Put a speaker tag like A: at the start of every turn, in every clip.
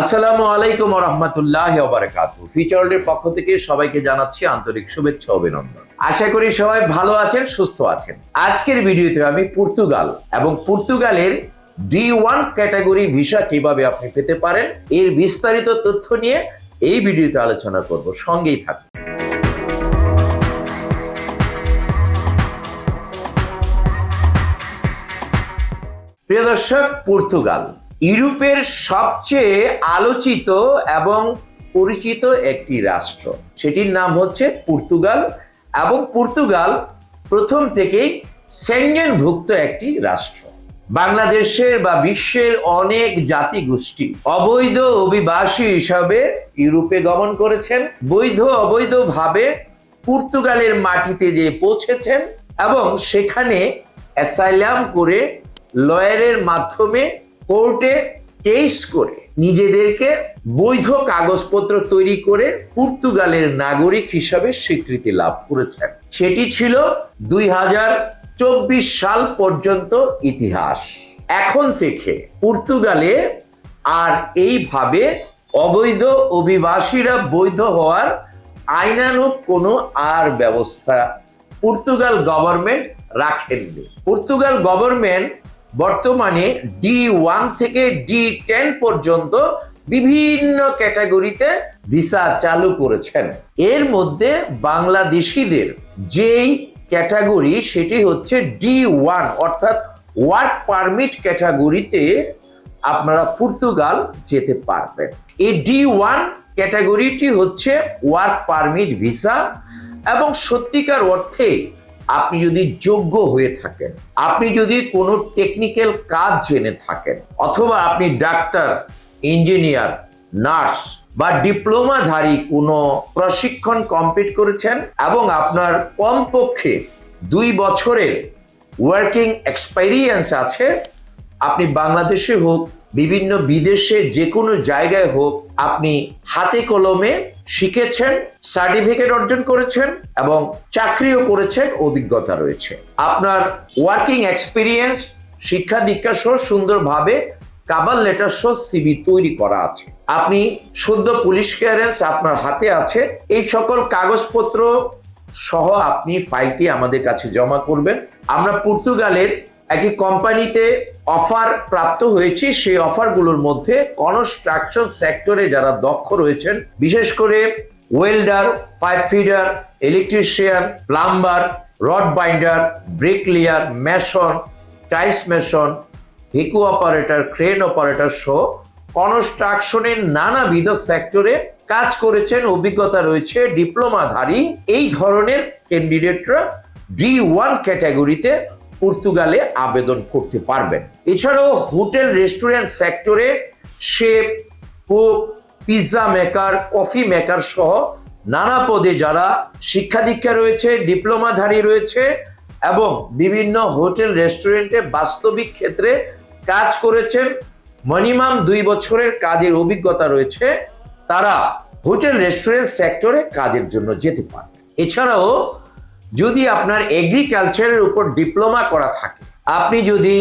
A: আসসালামু আলাইকুম রহমতুল্লাহ ফিচার্ল্ডের পক্ষ থেকে সবাইকে জানাচ্ছি আন্তরিক শুভেচ্ছা অভিনন্দন। আশা করি সবাই ভালো আছেন, সুস্থ আছেন। আজকের ভিডিওতে আমি পর্তুগাল এবং পর্তুগালের ডি ওয়ান ক্যাটাগরি ভিসা কীভাবে আপনি পেতে পারেন, এর বিস্তারিত তথ্য নিয়ে এই ভিডিওতে আলোচনা করব। সঙ্গেই থাকুন। প্রিয় দর্শক, পর্তুগাল। ইউরোপের সবচেয়ে আলোচিত এবং পরিচিত একটি রাষ্ট্র। সেটির নাম হচ্ছে পর্তুগাল এবং পর্তুগাল প্রথম থেকেই সেঞ্জনভুক্ত একটি রাষ্ট্র। বাংলাদেশের বা বিশ্বের অনেক জাতি গোষ্ঠী অবৈধ অভিবাসী হিসাবে ইউরোপে গমন করেছেন। বৈধ অবৈধভাবে পর্তুগালের মাটিতে যে পৌঁছেছেন এবং সেখানে অ্যাসাইলাম করে লয়ারের মাধ্যমে কোর্টে কেস করে নিজেদেরকে বৈধ কাগজপত্র তৈরি করে পর্তুগালের নাগরিক হিসাবে স্বীকৃতি লাভ করেছেন। সেটি ছিল দুই হাজার চব্বিশ সাল পর্যন্ত ইতিহাস। এখন থেকে পর্তুগালে আর এইভাবে অবৈধ অভিবাসীরা বৈধ হওয়ার আইনানুগ কোনো আর ব্যবস্থা পর্তুগাল গভর্নমেন্ট রাখেননি। পর্তুগাল গভর্নমেন্ট বর্তমানে ডি ওয়ান থেকে ডি টেন পর্যন্ত বিভিন্ন ক্যাটাগরিতে ভিসা চালু করেছেন। এর মধ্যে বাংলাদেশিদের যেই ক্যাটাগরি সেটি হচ্ছে ডি ওয়ান অর্থাৎ ওয়ার্ক পারমিট ক্যাটাগরিতে আপনারা পর্তুগাল যেতে পারবেন। এই ডি ওয়ান ক্যাটাগরিটি হচ্ছে ওয়ার্ক পারমিট ভিসা এবং সত্যিকার অর্থে আপনি যদি যোগ্য হয়ে থাকেন, আপনি যদি কোনো টেকনিক্যাল কাজ জেনে থাকেন, অথবা আপনি ডাক্তার ইঞ্জিনিয়ার নার্স বা ডিপ্লোমাধারী কোনো প্রশিক্ষণ কমপ্লিট করেছেন এবং আপনার কমপক্ষে দুই বছরের ওয়ার্কিং এক্সপেরিয়েন্স আছে, আপনি বাংলাদেশে হোক, বিভিন্ন বিদেশে যে কোনো জায়গায় হোক, আপনি হাতে কলমে শিখেছেন সার্টিফিকেট অর্জন করেছেন এবং চাকরিও করেছেন, অভিজ্ঞতা রয়েছে। আপনার ওয়ার্কিং এক্সপিরিয়েন্স শিক্ষা দীক্ষা সহ সুন্দরভাবে কাবার লেটার সহ সিবি তৈরি করা আছে। আপনি শুদ্ধ পুলিশ ক্লিয়ারেন্স আপনার হাতে আছে, এই সকল কাগজপত্র সহ আপনি ফাইলটি আমাদের কাছে জমা করবেন। আমরা পর্তুগালের একটি কোম্পানিতে অফার প্রাপ্ত হয়েছি, সেই অফারগুলোর মধ্যে কনস্ট্রাকশন সেক্টরে যারা দক্ষ রয়েছেন, বিশেষ করে welder, pipe fitter, electrician, plumber, rod binder, bricklayer, mason, tiles mason, Bhiku operator, crane operator সহ কনস্ট্রাকশনের নানাবিধ সেক্টরে কাজ করেছেন, অভিজ্ঞতা রয়েছে, ডিপ্লোমাধারী। এই ধরনের ক্যান্ডিডেটরা ডি ওয়ান ক্যাটাগরিতে পর্তুগালে আবেদন করতে পারবেন। এছাড়াও হোটেল রেস্টুরেন্ট সেক্টরে chef, cook pizza maker, coffee maker সহ নানা পদে যারা শিক্ষা দীক্ষা রয়েছে, ডিপ্লোমাধারী রয়েছে এবং বিভিন্ন হোটেল রেস্টুরেন্টে বাস্তবিক ক্ষেত্রে কাজ করেছেন, মিনিমাম দুই বছরের কাজের অভিজ্ঞতা রয়েছে, তারা হোটেল রেস্টুরেন্ট সেক্টরে কাজের জন্য যেতে পারে এছাড়াও যদি আপনার এগ্রিকালচারের উপর ডিপ্লোমা করা থাকে, আপনি যদি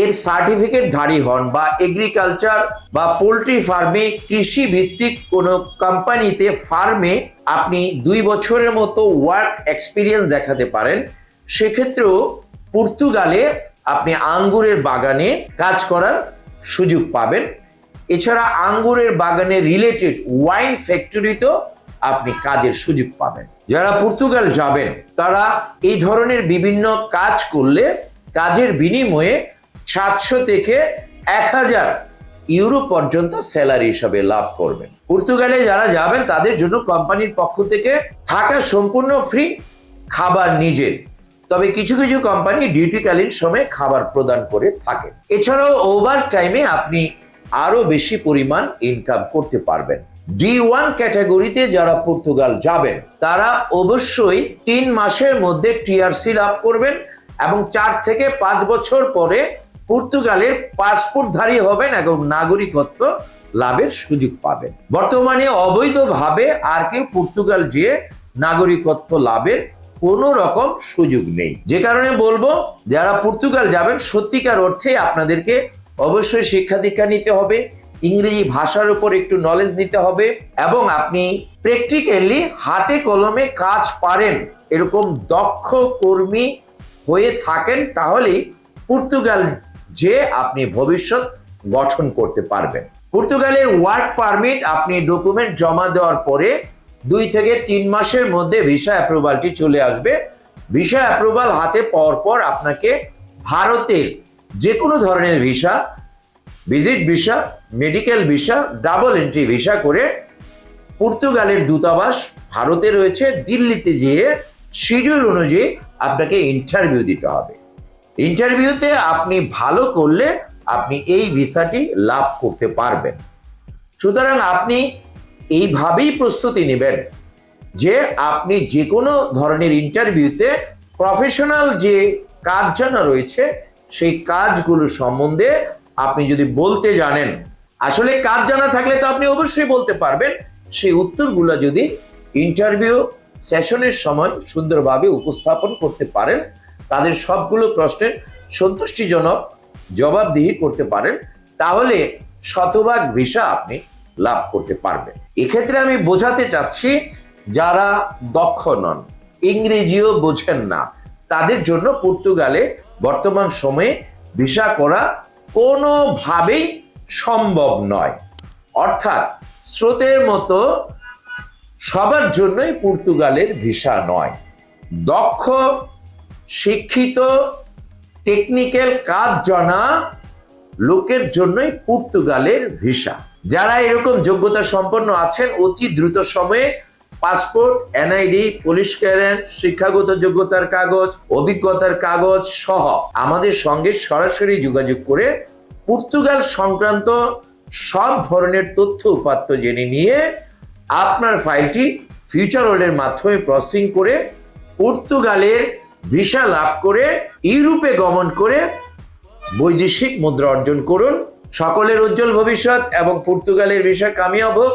A: এর সার্টিফিকেট ধারী হন বা এগ্রিকালচার বা পোলট্রি ফার্মে কৃষি ভিত্তিক কোনো কোম্পানিতে ফার্মে আপনি দুই বছরের মতো ওয়ার্ক এক্সপিরিয়েন্স দেখাতে পারেন, সেক্ষেত্রেও পর্তুগালে আপনি আঙ্গুরের বাগানে কাজ করার সুযোগ পাবেন। এছাড়া আঙ্গুরের বাগানে রিলেটেড ওয়াইন ফ্যাক্টরিতেও আপনি কাজের সুযোগ পাবেন। যারা পর্তুগাল যাবেন, তারা এই ধরনের বিভিন্ন কাজ করলে কাজের বিনিময়ে সাতশো থেকে এক হাজার ইউরো পর্যন্ত স্যালারি হিসাবে লাভ করবেন। পর্তুগালে যারা যাবেন, তাদের জন্য কোম্পানির পক্ষ থেকে থাকা সম্পূর্ণ ফ্রি, খাবার নিজের। তবে কিছু কিছু কোম্পানি ডিউটিকালীন সময়ে খাবার প্রদান করে থাকে এছাড়াও ওভার টাইমে আপনি আরও বেশি পরিমাণ ইনকাম করতে পারবেন। ডি ওয়ান ক্যাটাগরিতে যারা পর্তুগাল যাবেন, তারা অবশ্যই তিন মাসের মধ্যে টিআরসি লাভ করবেন এবং চার থেকে পাঁচ বছর পরে পর্তুগালের পাসপোর্টধারী হবেন এবং নাগরিকত্ব লাভের সুযোগ পাবেন। বর্তমানে অবৈধভাবে আর কেউ পর্তুগাল যেয়ে নাগরিকত্ব লাভের কোনো রকম সুযোগ নেই। যে কারণে বলব, যারা পর্তুগাল যাবেন, সত্যিকার অর্থে আপনাদেরকে অবশ্যই শিক্ষা দীক্ষা নিতে হবে। ইংরেজি ভাষার উপর একটু নলেজ নিতে হবে এবং আপনি প্র্যাকটিক্যালি হাতে কলমে কাজ পারেন, এরকম দক্ষ কর্মী হয়ে থাকেন, তাহলেই পর্তুগাল যে আপনি ভবিষ্যৎ গঠন করতে পারবেন। পর্তুগালের ওয়ার্ক পারমিট আপনি ডকুমেন্ট জমা দেওয়ার পরে দুই থেকে তিন মাসের মধ্যে ভিসা অ্যাপ্রুভালটি চলে আসবে। ভিসা অ্যাপ্রুভাল হাতে পাওয়ার পর আপনাকে ভারতের যে কোনো ধরনের visa visit visa, medical visa, double entry visa করে পর্তুগালের দূতাবাস ভারতে রয়েছে। দিল্লিতে গিয়ে শিডিউল অনুযায়ী আপনাকে ইন্টারভিউ দিতে হবে। ইন্টারভিউতে আপনি ভালো করলে আপনি এই ভিসাটি লাভ করতে পারবেন। সুতরাং আপনি এইভাবেই প্রস্তুতি নেবেন যে আপনি যে কোনো ধরনের ইন্টারভিউতে প্রফেশনাল যে কাজ জানা রয়েছে, সেই কাজগুলো সম্বন্ধে আপনি যদি বলতে জানেন, আসলে কাজ জানা থাকলে তো আপনি অবশ্যই বলতে পারবেন। সেই উত্তরগুলো যদি ইন্টারভিউ সেশনের সময় সুন্দরভাবে উপস্থাপন করতে পারেন, তাদের সবগুলো প্রশ্নের সন্তুষ্টিজনক জবাবদিহি করতে পারেন, তাহলে শতভাগ ভিসা আপনি লাভ করতে পারবেন। এক্ষেত্রে আমি বোঝাতে চাচ্ছি, যারা দক্ষ নন, ইংরেজিও বোঝেন না, তাদের জন্য পর্তুগালে বর্তমান সময়ে ভিসা করা কোনোভাবেই সম্ভব নয়। অর্থাৎ স্রোতের মতো সবার জন্যই পর্তুগালের ভিসা নয়। দক্ষ, শিক্ষিত টেকনিক্যাল কাজ জানা লোকের জন্যই পর্তুগালের ভিসা। যারা এরকম যোগ্যতা সম্পন্ন আছেন অতি দ্রুত সময়ে পাসপোর্ট এনআইডি পুলিশ ক্লিয়ারেন্স শিক্ষাগত যোগ্যতার কাগজ, অভিজ্ঞতার কাগজ সহ আমাদের সঙ্গে সরাসরি যোগাযোগ করে পর্তুগাল সংক্রান্ত সব ধরনের তথ্য উপাত্ত জেনে নিয়ে আপনার ফাইলটি ফিউচার হোল্ডের মাধ্যমে প্রসেসিং করে পর্তুগালের ভিসা লাভ করে ইউরোপে গমন করে বৈদেশিক মুদ্রা অর্জন করুন। সকলের উজ্জ্বল ভবিষ্যৎ এবং পর্তুগালের ভিসা কামিয়াব হোক।